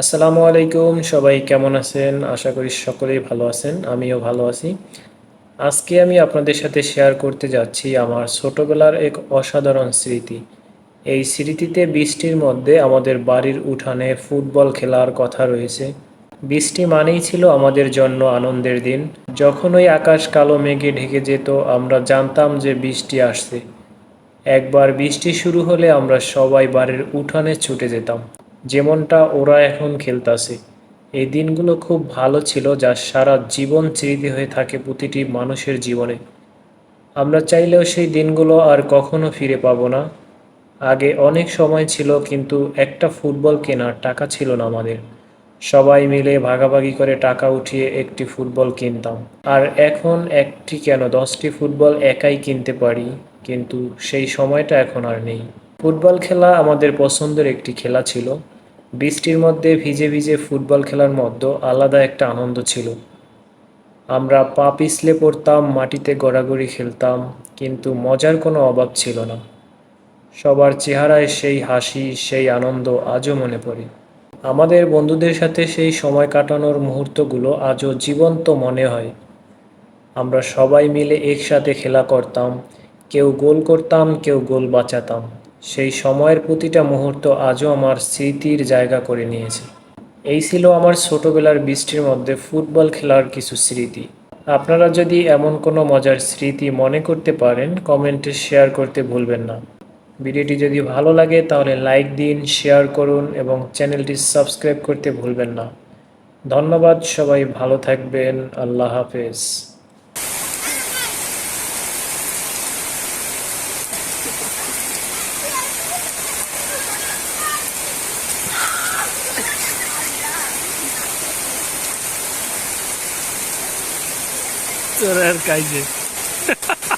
আসসালামু আলাইকুম, সবাই কেমন আছেন? আশা করি সকলেই ভালো আছেন, আমিও ভালো আছি। আজকে আমি আপনাদের সাথে শেয়ার করতে যাচ্ছি আমার ছোটবেলার এক অসাধারণ স্মৃতি। এই স্মৃতিতে বৃষ্টির মধ্যে আমাদের বাড়ির উঠানে ফুটবল খেলার কথা রয়েছে। বৃষ্টি মানেই ছিল আমাদের জন্য আনন্দের দিন। যখন ওই আকাশ কালো মেঘে ঢেকে যেত, আমরা জানতাম যে বৃষ্টি আসছে। একবার বৃষ্টি শুরু হলে আমরা সবাই বাড়ির উঠানে ছুটে যেতাম। যেমনটা ওরা এখন খেলতাছে। এই দিনগুলো খুব ভালো ছিল যা সারা জীবন স্মৃতি হয়ে থাকে প্রতিটি মানুষের জীবনে। আমরা চাইলেও সেই দিনগুলো আর কখনো ফিরে পাবো না। আগে অনেক সময় ছিল কিন্তু একটা ফুটবল কেনার টাকা ছিল না আমাদের। সবাই মিলে ভাগাভাগি করে টাকা উঠিয়ে একটি ফুটবল কিনতাম। আর এখন একটি কেন দশটি ফুটবল একাই কিনতে পারি, কিন্তু সেই সময়টা এখন আর নেই। ফুটবল খেলা আমাদের পছন্দের একটি খেলা ছিল। বৃষ্টির মধ্যে ভিজে ভিজে ফুটবল খেলার মধ্যে আলাদা একটা আনন্দ ছিল। আমরা পা পিছলে পড়তাম, মাটিতে গড়াগড়ি খেলতাম, কিন্তু মজার কোনো অভাব ছিল না। সবার চেহারায় সেই হাসি, সেই আনন্দ আজও মনে পড়ে। আমাদের বন্ধুদের সাথে সেই সময় কাটানোর মুহূর্তগুলো আজও জীবন্ত মনে হয়। আমরা সবাই মিলে একসাথে খেলা করতাম, কেউ গোল করতাম, কেউ গোল বাঁচাতাম। সেই সময়ের প্রতিটা মুহূর্ত আজও আমার স্মৃতির জায়গা করে নিয়েছে। এই ছিল আমার ছোটবেলার বৃষ্টির মধ্যে ফুটবল খেলার কিছু স্মৃতি। আপনারা যদি এমন কোনো মজার স্মৃতি মনে করতে পারেন, কমেন্টে শেয়ার করতে ভুলবেন না। ভিডিওটি যদি ভালো লাগে, তাহলে লাইক দিন, শেয়ার করুন এবং চ্যানেলটি সাবস্ক্রাইব করতে ভুলবেন না। ধন্যবাদ, সবাই ভালো থাকবেন, আল্লাহ হাফেজ। Chorar caixa. Ha